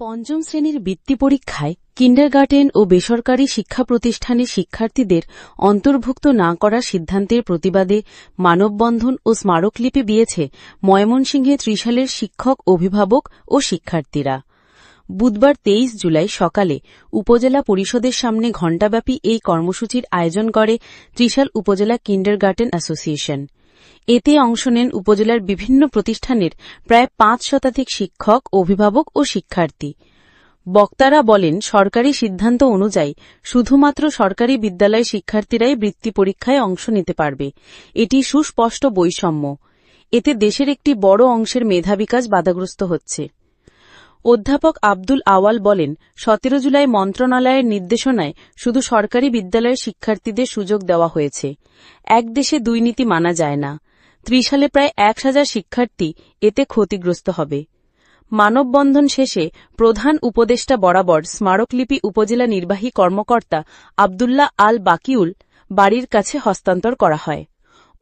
পঞ্চম শ্রেণির বৃত্তি পরীক্ষায় কিন্ডারগার্টেন ও বেসরকারি শিক্ষা প্রতিষ্ঠানের শিক্ষার্থীদের অন্তর্ভুক্ত না করার সিদ্ধান্তের প্রতিবাদে মানববন্ধন ও স্মারকলিপি দিয়েছে ময়মনসিংহে ত্রিশালের শিক্ষক, অভিভাবক ও শিক্ষার্থীরা। বুধবার তেইশ জুলাই সকালে উপজেলা পরিষদের সামনে ঘণ্টাব্যাপী এই কর্মসূচির আয়োজন করে ত্রিশাল উপজেলা কিন্ডারগার্টেন অ্যাসোসিয়েশন। এতে অংশ নেন উপজেলার বিভিন্ন প্রতিষ্ঠানের প্রায় পাঁচ শতাধিক শিক্ষক, অভিভাবক ও শিক্ষার্থী। বক্তারা বলেন, সরকারি সিদ্ধান্ত অনুযায়ী শুধুমাত্র সরকারি বিদ্যালয় শিক্ষার্থীরাই বৃত্তি পরীক্ষায় অংশ নিতে পারবে। এটি সুস্পষ্ট বৈষম্য। এতে দেশের একটি বড় অংশের মেধা বিকাশ বাধাগ্রস্ত হচ্ছে। অধ্যাপক আব্দুল আওয়াল বলেন, সতেরো জুলাই মন্ত্রণালয়ের নির্দেশনায় শুধু সরকারি বিদ্যালয়ের শিক্ষার্থীদের সুযোগ দেওয়া হয়েছে। এক দেশে দুই নীতি মানা যায় না। ত্রিশালে প্রায় এক হাজার শিক্ষার্থী এতে ক্ষতিগ্রস্ত হবে। মানববন্ধন শেষে প্রধান উপদেষ্টা বরাবর স্মারকলিপি উপজেলা নির্বাহী কর্মকর্তা আবদুল্লাহ আল বাকিউল বাড়ির কাছে হস্তান্তর করা হয়।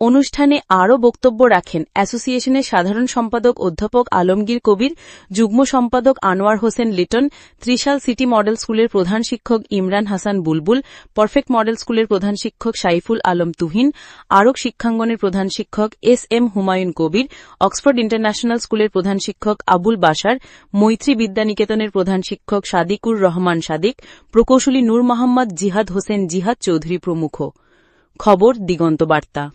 অনুষ্ঠানে আরও বক্তব্য রাখেন অ্যাসোসিয়েশনের সাধারণ সম্পাদক অধ্যাপক আলমগীর কবির, যুগ্ম সম্পাদক আনোয়ার হোসেন লিটন, ত্রিশাল সিটি মডেল স্কুলের প্রধান শিক্ষক ইমরান হাসান বুলবুল, পারফেক্ট মডেল স্কুলের প্রধান শিক্ষক সাইফুল আলম তুহিন আরক শিক্ষাঙ্গনের প্রধান শিক্ষক S M Humayun Kabir, Oxford international স্কুলের প্রধান শিক্ষক আবুল বাসার মৈত্রী বিদ্যানিকেতনের প্রধান শিক্ষক সাদিকুর রহমান সাদিক, প্রকৌশলী নূর মোহাম্মদ জিহাদ হোসেন জিহাদ চৌধুরী প্রমুখ। খবর, দিগন্ত বার্তা।